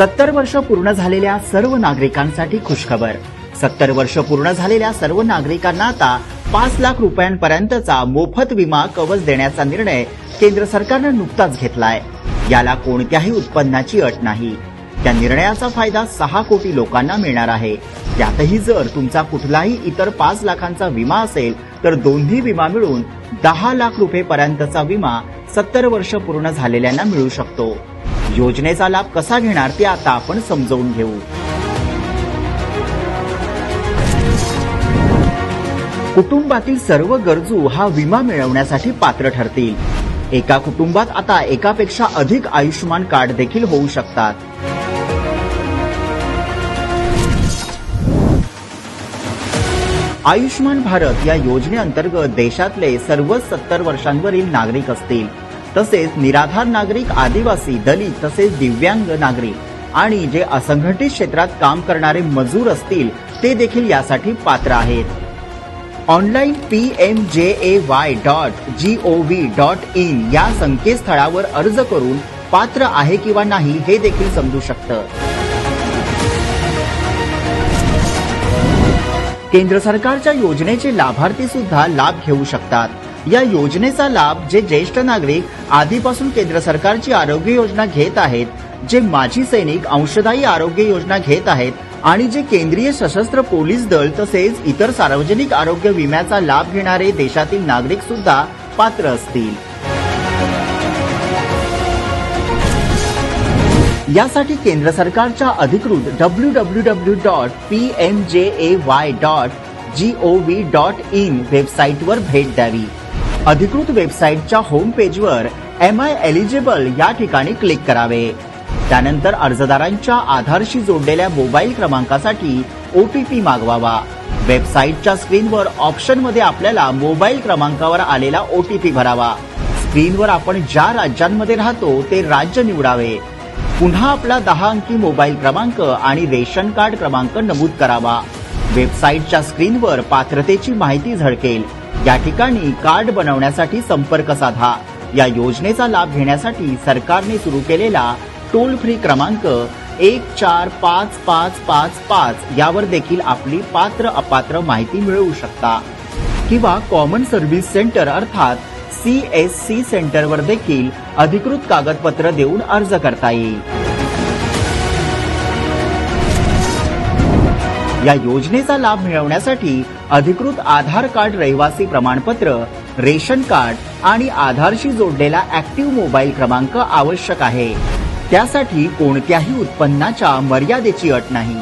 सत्तर वर्ष पूर्ण झालेल्या सर्व नागरिकांसाठी खुशखबर. सत्तर वर्ष पूर्ण झालेल्या सर्व नागरिकांना आता पाच लाख रुपयांपर्यंतचा मोफत विमा कवच देण्याचा निर्णय केंद्र सरकारनं नुकताच घेतलाय. याला कोणत्याही उत्पन्नाची अट नाही. त्या निर्णयाचा फायदा सहा कोटी लोकांना मिळणार आहे. त्यातही जर तुमचा कुठलाही इतर पाच लाखांचा विमा असेल तर दोन्ही विमा मिळून दहा लाख रुपये पर्यंतचा विमा सत्तर वर्ष पूर्ण झालेल्यांना मिळू शकतो. योजनेचा लाभ कसा घेणार ते आता आपण समजवून घेऊ. कुटुंबातील सर्व गरजू हा विमा मिळवण्यासाठी पात्र ठरतील. एका कुटुंबात आता एकापेक्षा अधिक आयुष्यमान कार्ड देखील होऊ शकतात. आयुष्यमान भारत या योजनेअंतर्गत देशातले सर्वच सत्तर वर्षांवरील नागरिक असतील. तसेच निराधार नागरिक आदिवासी दलित तसेच दिव्यांग नागरिक आणि जे असंघटित क्षेत्रात काम करणारे मजूर असतील ते देखील यासाठी पात्र आहेत. Online P M J A Y dot G O V dot in या संकेतस्थळावर अर्ज करून पात्र आहे किंवा नाही हे देखील समजू शकतं. केंद्र सरकारच्या योजनेचे लाभार्थी सुद्धा लाभ घेऊ शकतात. या योजनेचा लाभ जे ज्येष्ठ नागरिक आधीपासून केंद्र सरकारची आरोग्य योजना घेत आहेत जे माजी सैनिक अंशदायी आरोग्य योजना घेत आहेत आणि जे केंद्रीय सशस्त्र पोलीस दल तसेच इतर सार्वजनिक आरोग्य विम्याचा लाभ घेणारे देशातील नागरिक सुद्धा पात्र असतील. यासाठी केंद्र सरकारच्या अधिकृत W W W dot P M J A Y dot G O V dot in वेबसाईटवर भेट द्यावी. अधिकृत वेबसाईटच्या होम पेजवर एम आय एलिजिबल या ठिकाणी क्लिक करावे. त्यानंतर अर्जदारांच्या आधारशी जोडलेल्या मोबाईल क्रमांकासाठी ओ टी पी मागवावा. वेबसाईटच्या स्क्रीनवर ऑप्शनमध्ये आपल्याला मोबाईल क्रमांकावर आलेला ओ टी पी भरावा. स्क्रीनवर आपण ज्या राज्यांमध्ये राहतो ते राज्य निवडावे. पुन्हा आपला दहा अंकी मोबाईल क्रमांक आणि रेशन कार्ड क्रमांक नमूद करावा. वेबसाईटच्या स्क्रीनवर पात्रतेची माहिती झळकेल. या ठिकाणी कार्ड बनवण्यासाठी संपर्क साधा. या योजनेचा लाभ घेण्यासाठी सरकारने सुरू केलेला टोल फ्री क्रमांक एक चार पाच पाच पाच पाच यावर देखील आपली पात्र अपात्र माहिती मिळवू शकता. किंवा कॉमन सर्व्हिस सेंटर अर्थात सी एस सी सेंटरवर देखील अधिकृत कागदपत्र देऊन अर्ज करता येईल. या योजनेचा लाभ मिळवण्यासाठी अधिकृत आधार कार्ड रहिवासी प्रमाणपत्र रेशन कार्ड आणि आधारशी जोडलेला ऍक्टिव्ह मोबाईल क्रमांक आवश्यक आहे. त्यासाठी कोणत्याही उत्पन्नाच्या मर्यादेची अट नाही.